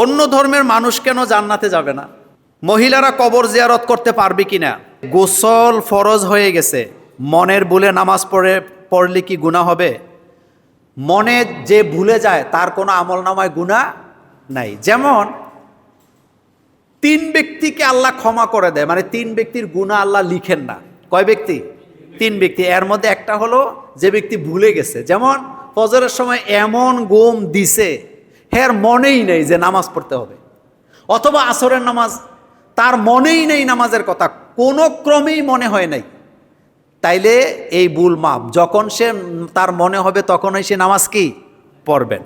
অন্য ধর্মের মানুষ কেন জান্নাতে যাবে না? মহিলারা কবর জিয়ারত করতে পারবে কিনা? গোসল ফরজ হয়ে গেছে। মনের ভুলে নামাজ পড়ে, পড়লে কি গুণা হবে? মনে যে ভুলে যায়, তার কোনো আমল নামায় গুণা নাই। যেমন, তিন ব্যক্তিকে আল্লাহ ক্ষমা করে দেয় মানে তিন ব্যক্তির গুণা আল্লাহ লিখেন না। কয় ব্যক্তি? তিন ব্যক্তি। এর মধ্যে একটা হলো যে ব্যক্তি ভুলে গেছে। যেমন, ফজরের সময় এমন গোম দিছে হ্যার মনেই নেই যে নামাজ পড়তে হবে। অথবা আসরের নামাজ, তার মনেই নেই নামাজের কথা, কোনো ক্রমেই মনে হয় নাই। তাইলে এই বুল মাপ যখন সে তার মনে হবে তখনই সে নামাজ কি? পড়বেন।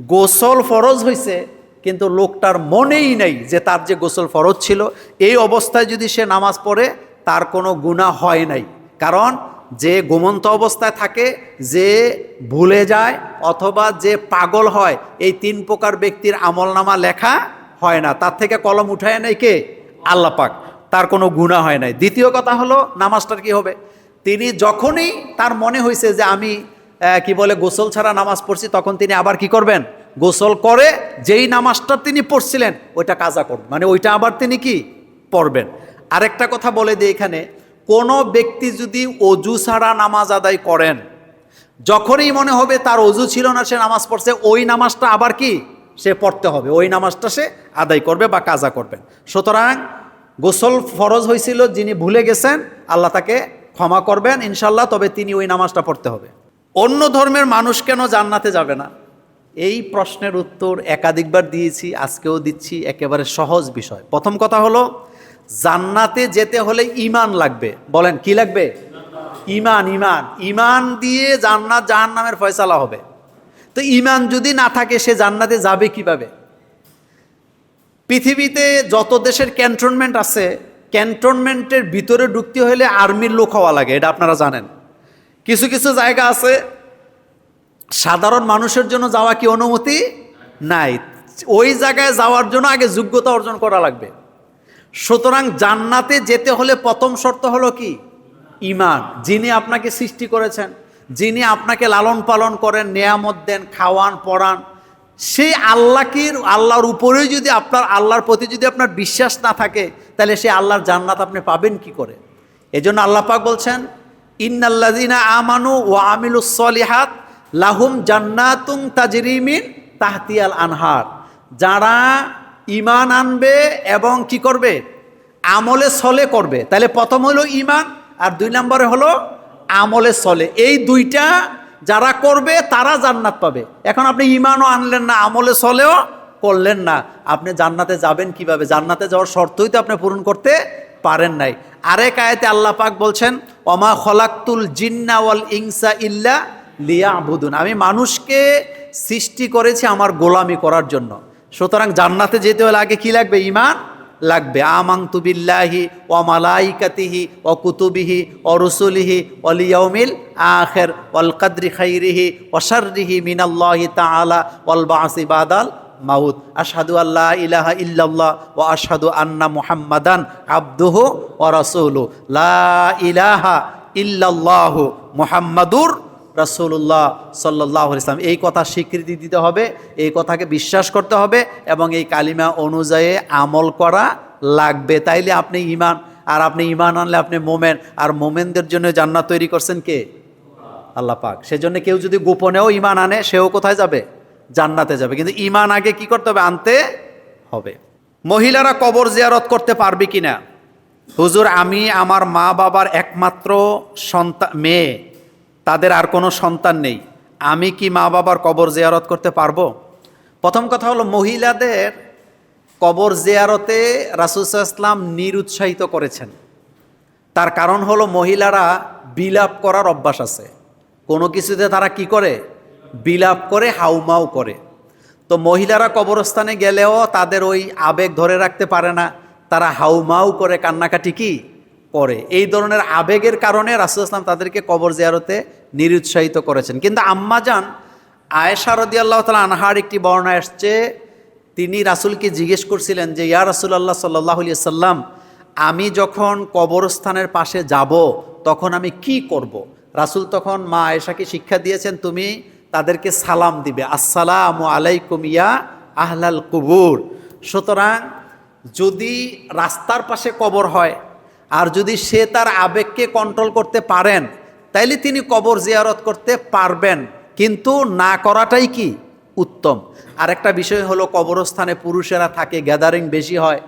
গোসল ফরজ হয়েছে কিন্তু লোকটার মনেই নেই যে তার যে গোসল ফরজ ছিল, এই অবস্থায় যদি সে নামাজ পড়ে, তার কোনো গুণা হয় নাই। কারণ যে গোমন্ত অবস্থায় থাকে, যে ভুলে যায় অথবা যে পাগল হয়, এই তিন প্রকার ব্যক্তির আমলনামা লেখা হয় না। তার থেকে কলম উঠায় নাই কে? আল্লাপাক তার কোনো গুণা হয় নাই। দ্বিতীয় কথা হলো, নামাজটার কি হবে? তিনি যখনই তার মনে হয়েছে যে আমি কি বলে, গোসল ছাড়া নামাজ পড়ছি, তখন তিনি আবার কি করবেন? গোসল করে যেই নামাজটা তিনি পড়ছিলেন, ওইটা কাজা করবেন। মানে ওইটা আবার তিনি কি? পড়বেন। আরেকটা কথা বলে দিই এখানে কোনো ব্যক্তি যদি অজু ছাড়া নামাজ আদায় করেন, যখনই মনে হবে তার অজু ছিল না, সে নামাজ পড়ছে, ওই নামাজটা আবার কি? সে পড়তে হবে। ওই নামাজটা সে আদায় করবে বা কাজা করবে সুতরাং গোসল ফরজ হয়েছিল, যিনি ভুলে গেছেন, আল্লাহ তাকে ক্ষমা করবেন ইনশাল্লাহ তবে তিনি ওই নামাজটা পড়তে হবে। অন্য ধর্মের মানুষ কেন জান্নাতে যাবে না? এই প্রশ্নের উত্তর একাধিকবার দিয়েছি, আজকেও দিচ্ছি, একেবারে সহজ বিষয়। প্রথম কথা হলো জান্নাতে যেতে হলে ইমান লাগবে। বলেন, কি লাগবে? ইমান ইমান ইমান দিয়ে জান্নাত জাহান্নামের ফয়সালা হবে। তো ইমান যদি না থাকে, সে জান্নাতে যাবে কীভাবে? পৃথিবীতে যত দেশের ক্যান্টনমেন্ট আছে, ক্যান্টনমেন্টের ভিতরে ঢুকতে হলে আর্মির লোক হওয়া লাগে, এটা আপনারা জানেন। কিছু কিছু জায়গা আছে, সাধারণ মানুষের জন্য যাওয়া কি অনুমতি? নাই। ওই জায়গায় যাওয়ার জন্য আগে যোগ্যতা অর্জন করা লাগবে। সুতরাং জান্নাতে যেতে হলে প্রথম শর্ত হলো কি? ইমান যিনি আপনাকে সৃষ্টি করেছেন, যিনি আপনাকে লালন পালন করেন, নেয়ামত দেন, খাওয়ান, পড়ান, সেই আল্লাহকে, আল্লাহর উপরেই যদি আপনার, আল্লাহর প্রতি যদি আপনার বিশ্বাস না থাকে, তাহলে সেই আল্লাহর জান্নাত আপনি পাবেন কি করে? এজন্য আল্লাহ পাক বলছেন, ইন্নাল্লাযিনা আমানু ওয়া আমিলুস সলিহাত লাহুম জান্নাতুং তাজরিমিন তাহতিয়াল আনহার। যারা ইমান আনবে এবং কি করবে? আমলে সলে করবে। তাহলে প্রথম হলো ইমান, আর দুই নম্বরে হলো আমলে সলে। এই দুইটা যারা করবে, তারা জান্নাত পাবে। এখন আপনি ইমানও আনলেন না, আমলে সলেও করলেন না। আপনি জান্নাতে যাবেন কীভাবে? জান্নাতে যাওয়ার শর্তই তো আপনি পূরণ করতে পারেন নাই। আরেক আয়াতে আল্লাহ পাক বলছেন অমা খলাক্তুল জিন্না ওয়াল ইনসা ইল্লা লিয়া আবুদুন আমি মানুষকে সৃষ্টি করেছি আমার গোলামি করার জন্য। সুতরাং জান্নাতে যেতে হলে আগে কি লাগবে? ইমান লাগবে। আমাং তুবিল্লাহি ও মালাইকাতিহি ও কুতুবিহি ও রসুলিহি অলিয়মিল আখের ওয়াল কাদ্রি খাইরিহি ওশারিহি মিনাল্লাহি তাআলা ওয়াল বাসি বাদাল মাউদ আশহাদু আল্লাহ ইলাহা ইল্লাল্লাহ ও আশহাদু আন্না মুহাম্মাদান আবদুহু ও রাসূলু লা ইলাহা ইল্লাল্লাহু মুহাম্মাদুর রাসূলুল্লাহ সাল্লাহ ইসলাম এই কথা স্বীকৃতি দিতে হবে, এই কথাকে বিশ্বাস করতে হবে এবং এই কালিমা অনুযায়ী আমল করা লাগবে। তাইলে আপনি ইমান আর আপনি ইমান আনলে আপনি মোমেন, আর মোমেনদের জন্য জান্নাত তৈরি করছেন কে? আল্লাহ পাক। সেজন্য কেউ যদি গোপনেও ইমান আনে, সেও কোথায় যাবে? জান্নাতে যাবে। কিন্তু ইমান আগে কি করতে হবে? আনতে হবে। মহিলারা কবর জিয়ারত করতে পারবে কিনা? হুজুর, আমি আমার মা বাবার একমাত্র সন্তান মেয়ে। তাদের আর কোনো সন্তান নেই। আমি কি মা বাবার কবর জিয়ারত করতে পারব? প্রথম কথা হলো, মহিলাদের কবর জিয়ারতে রাসুসাল্লাম নিরুৎসাহিত করেছেন। তার কারণ হলো, মহিলারা বিলাপ করার অভ্যাস আছে। কোনো কিছুতে তারা কি করে? বিলাপ করে, হাউমাউ করে। তো মহিলারা কবরস্থানে গেলেও তাদের ওই আবেগ ধরে রাখতে পারে না। তারা হাউমাউ করে, কান্নাকাটি কি? করে এই ধরনের আবেগের কারণে রাসুল ইসলাম তাদেরকে কবর জিয়ারতে নিরুৎসাহিত করেছেন। কিন্তু আম্মাজান আয়েশা রদি আল্লাহ তালা আনহার একটি বর্ণা এসছে, তিনি রাসুলকে জিজ্ঞেস করছিলেন যে, ইয়া রাসুলাল্লাহ সাল্লাহ সাল্লাম আমি যখন কবরস্থানের পাশে যাব, তখন আমি কি করব। রাসুল তখন মা আয়েশাকে শিক্ষা দিয়েছেন, তুমি তাদেরকে সালাম দিবে। আসসালামু আলাইকুম ইয়া আহলাল কুবুর। সুতরাং যদি রাস্তার পাশে কবর হয় আর যদি সে তার আবেগকে কন্ট্রোল করতে পারেন, তাইলে তিনি কবর জিয়ারত করতে পারবেন। কিন্তু না করাটাই কি? উত্তম। আর একটা বিষয় হলো কবরস্থানে পুরুষেরা থাকে গ্যাদারিং বেশি হয়।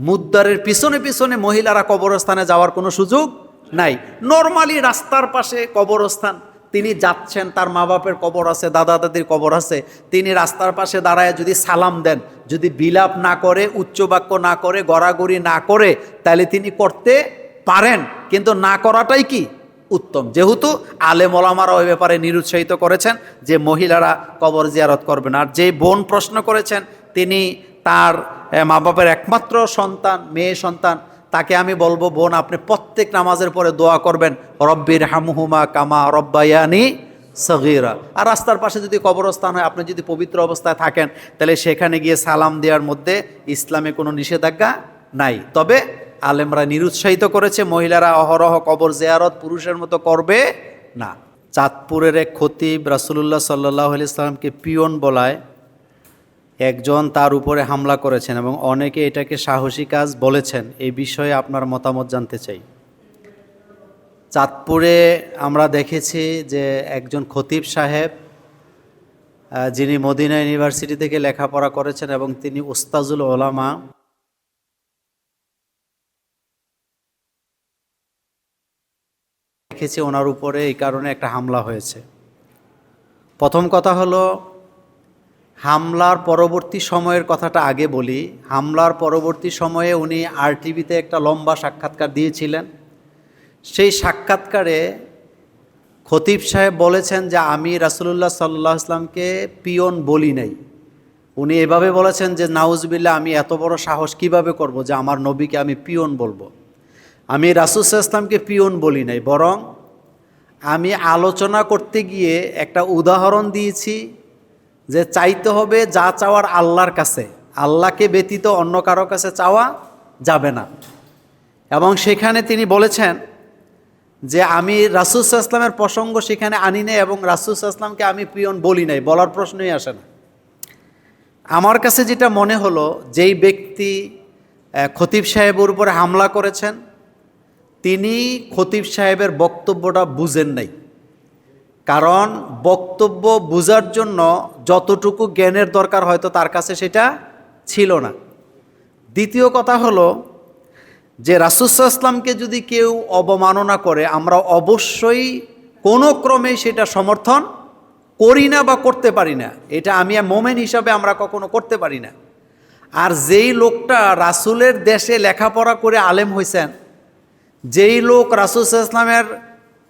মুদ্দারের পিছনে পিছনে মহিলারা কবরস্থানে যাওয়ার কোনো সুযোগ নাই। নর্মালি রাস্তার পাশে কবরস্থান। তিনি যাচ্ছেন, তার মা বাপের কবর আছে দাদা দাদির কবর আছে। তিনি রাস্তার পাশে দাঁড়ায় যদি সালাম দেন যদি বিলাপ না করে উচ্চবাক্য না করে, গড়াগড়ি না করে, তাহলে তিনি করতে পারেন। কিন্তু না করাটাই কি? উত্তম। যেহেতু আলে মোলামারা ওই ব্যাপারে নিরুৎসাহিত করেছেন যে মহিলারা কবর জিয়ারত করবেন। আর যে বোন প্রশ্ন করেছেন, তিনি তার মা বাপের একমাত্র সন্তান, মেয়ে সন্তান, তাকে আমি বলব, বোন, আপনি প্রত্যেক নামাজের পরে দোয়া করবেন রব্বির হামহুমা কামা রব্বায়ানি সগিরা। আর রাস্তার পাশে যদি কবরস্থান হয়, আপনি যদি পবিত্র অবস্থায় থাকেন, তাহলে সেখানে গিয়ে সালাম দেওয়ার মধ্যে ইসলামে কোনো নিষেধাজ্ঞা নাই। তবে আলেমরা নিরুৎসাহিত করেছে, মহিলারা অহরহ কবর জিয়ারত পুরুষের মতো করবে না। চাঁদপুরের এক খতিব রাসুলুল্লাহ সাল্লাহ ইসলামকে পিয়ন বলায় একজন তার উপরে হামলা করেছেন এবং অনেকে এটাকে সাহসী কাজ বলেছেন। এই বিষয়ে আপনার মতামত জানতে চাই। চাঁদপুরে আমরা দেখেছি যে একজন খতিব সাহেব যিনি মদিনা ইউনিভার্সিটি থেকে লেখাপড়া করেছেন এবং তিনি উস্তাজুল ওলামা। দেখেছি ওনার উপরে এই কারণে একটা হামলা হয়েছে। প্রথম কথা হলো, হামলার পরবর্তী সময়ের কথাটা আগে বলি। হামলার পরবর্তী সময়ে উনি আরটিভিতে একটা লম্বা সাক্ষাৎকার দিয়েছিলেন। সেই সাক্ষাৎকারে খতিব সাহেব বলেছেন যে, আমি রাসুলুল্লাহ সাল্লাহ আসলামকে পিয়ন বলি নাই। উনি এভাবে বলেছেন যে নাউজবিল্লা আমি এত বড় সাহস কীভাবে করব যে, আমার নবীকে আমি পিয়ন বলব? আমি রাসুল ইসলামকে পিয়ন বলি নাই, বরং আমি আলোচনা করতে গিয়ে একটা উদাহরণ দিয়েছি যে, চাইতে হবে যা চাওয়ার আল্লাহর কাছে। আল্লাহকে ব্যতীত অন্য কারও কাছে চাওয়া যাবে না। এবং সেখানে তিনি বলেছেন যে আমি রাসুল ইসলামের প্রসঙ্গ সেখানে আনি নাই এবং রাসুল ইসলামকে আমি পিয়ন বলি নাই, বলার প্রশ্নই আসে না। আমার কাছে যেটা মনে হলো, যেই ব্যক্তি খতিব সাহেবের উপরে হামলা করেছেন, তিনি খতিব সাহেবের বক্তব্যটা বুঝেন নাই। কারণ বক্তব্য বোঝার জন্য যতটুকু জ্ঞানের দরকার হয়তো তার কাছে সেটা ছিল না। দ্বিতীয় কথা হলো যে রাসুসাল্লামকে যদি কেউ অবমাননা করে, আমরা অবশ্যই কোনো ক্রমে সেটা সমর্থন করি না বা করতে পারি না। এটা আমি মোমেন হিসাবে আমরা কখনো করতে পারি না। আর যেই লোকটা রাসুলের দেশে লেখাপড়া করে আলেম হয়েছেন যেই লোক রাসুল ইসলামের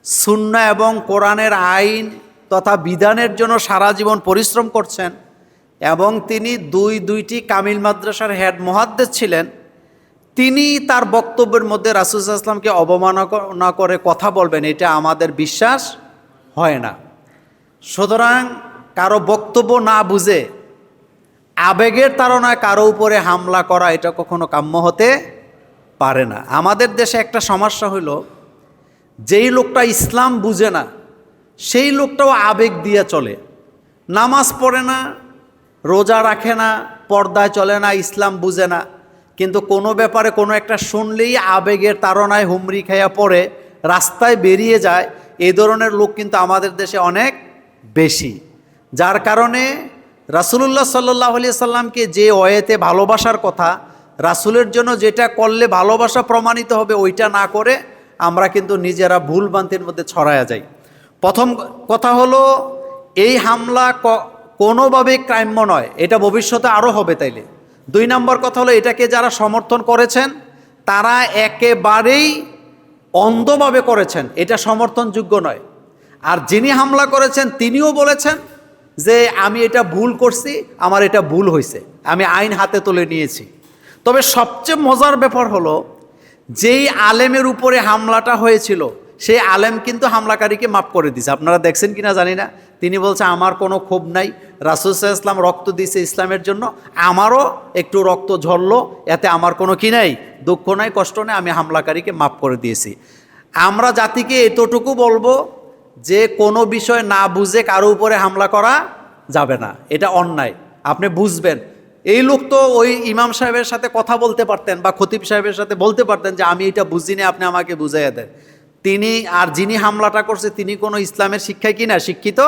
সুন্না এবং কোরআনের আইন তথা বিধানের জন্য সারা জীবন পরিশ্রম করছেন এবং তিনি দুই, দুইটি কামিল মাদ্রাসার হেড মহাদ্দেশ ছিলেন তিনি তার বক্তব্যের মধ্যে রাসুল ইসলামকে অবমাননা করে কথা বলবেন, এটা আমাদের বিশ্বাস হয় না। সুতরাং কারও বক্তব্য না বুঝে, আবেগের তাড়নায় কারও উপরে হামলা করা এটা কখনো কাম্য হতে পারে না। আমাদের দেশে একটা সমস্যা হইল, যেই লোকটা ইসলাম বুঝে না, সেই লোকটাও আবেগ দিয়ে চলে। নামাজ পড়ে না, রোজা রাখে না, পর্দায় চলে না, ইসলাম বুঝে না। কিন্তু কোনো ব্যাপারে কোনো একটা শুনলেই আবেগের তাড়নায় হুমরি খাইয়া পড়ে, রাস্তায় বেরিয়ে যায় এই ধরনের লোক কিন্তু আমাদের দেশে অনেক বেশি। যার কারণে রাসুলুল্লাহ সাল্লাহ আলিয়া সাল্লামকে যে ওয়েতে ভালোবাসার কথা, রাসুলের জন্য যেটা করলে ভালোবাসা প্রমাণিত হবে ওইটা না করে আমরা কিন্তু নিজেরা ভুল ভ্রান্তির মধ্যে ছড়ায়া যাই। প্রথম কথা হলো, এই হামলা কোনোভাবেই ক্রাইম্য নয়, এটা ভবিষ্যতে আরও হবে তাইলে। দুই নম্বর কথা হলো, এটাকে যারা সমর্থন করেছেন, তারা একেবারেই অন্ধভাবে করেছেন। এটা সমর্থনযোগ্য নয়। আর যিনি হামলা করেছেন, তিনিও বলেছেন যে, আমি এটা ভুল করছি, আমার এটা ভুল হয়েছে। আমি আইন হাতে তুলে নিয়েছি। তবে সবচেয়ে মজার ব্যাপার হলো, যেই আলেমের উপরে হামলাটা হয়েছিল সেই আলেম কিন্তু হামলাকারীকে মাফ করে দিছে। আপনারা দেখছেন কিনা জানি না। তিনি বলছে, আমার কোনো ক্ষোভ নাই। রাসুল সাল্লাল্লাহু ইসলাম রক্ত দিছে ইসলামের জন্য। আমারও একটু রক্ত ঝরলো, এতে আমার কোনো কি নাই, দুঃখ নাই, কষ্ট নেই, আমি হামলাকারীকে মাফ করে দিয়েছি। আমরা জাতিকে এতটুকু বলব যে, কোনো বিষয় না বুঝে কারও উপরে হামলা করা যাবে না। এটা অন্যায়। আপনি বুঝবেন। এই লোক তো ওই ইমাম সাহেবের সাথে কথা বলতে পারতেন বা খতিব সাহেবের সাথে বলতে পারতেন যে, আমি এটা বুঝিনি, আপনি আমাকে বুঝাইয়া দেন। তিনি আর যিনি হামলাটা করছে, তিনি কোনো ইসলামের শিক্ষায় কিনা শিক্ষিত?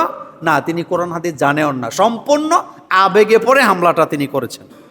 না, তিনি কোরআন হাদিস জানেন না। সম্পূর্ণ আবেগে পরে হামলাটা তিনি করেছেন।